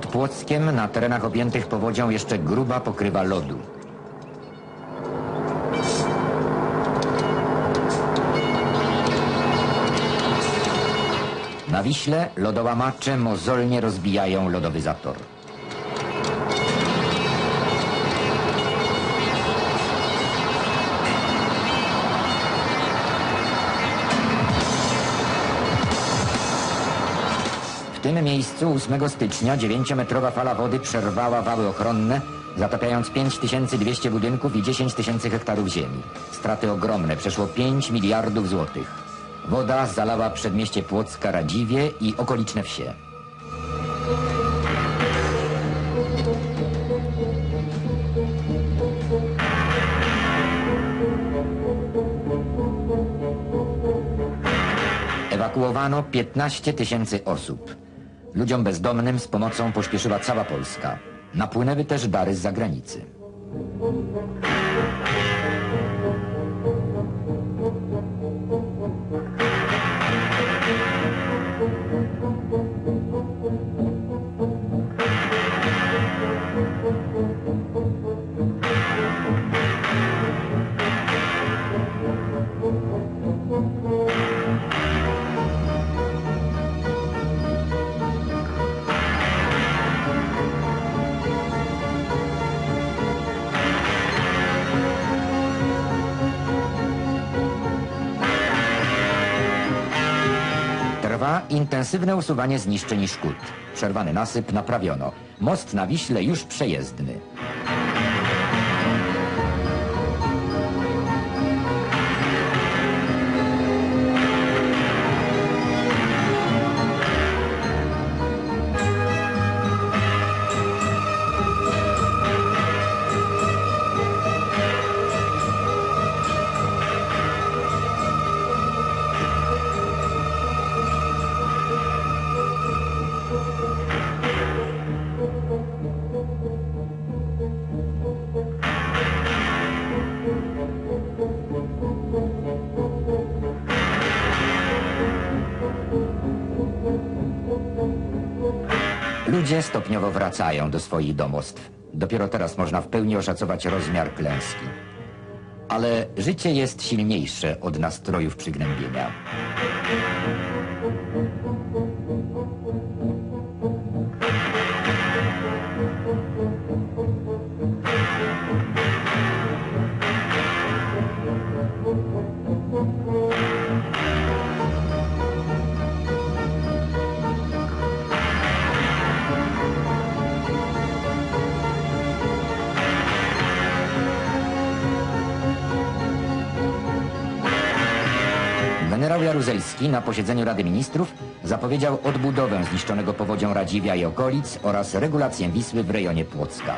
Płockiem na terenach objętych powodzią jeszcze gruba pokrywa lodu. Na Wiśle lodołamacze mozolnie rozbijają lodowy zator. Tym miejscu 8 stycznia 9-metrowa fala wody przerwała wały ochronne, zatapiając 5200 budynków i 10 tysięcy hektarów ziemi. Straty ogromne, przeszło 5 miliardów złotych. Woda zalała przedmieście Płocka Radziwie i okoliczne wsie. Ewakuowano 15 tysięcy osób. Ludziom bezdomnym z pomocą pośpieszyła cała Polska. Napłynęły też dary z zagranicy. Intensywne usuwanie zniszczeń i szkód. Przerwany nasyp naprawiono. Most na Wiśle już przejezdny. Ludzie stopniowo wracają do swoich domostw. Dopiero teraz można w pełni oszacować rozmiar klęski. Ale życie jest silniejsze od nastrojów przygnębienia. Jaruzelski na posiedzeniu Rady Ministrów zapowiedział odbudowę zniszczonego powodzią Radziwia i okolic oraz regulację Wisły w rejonie Płocka.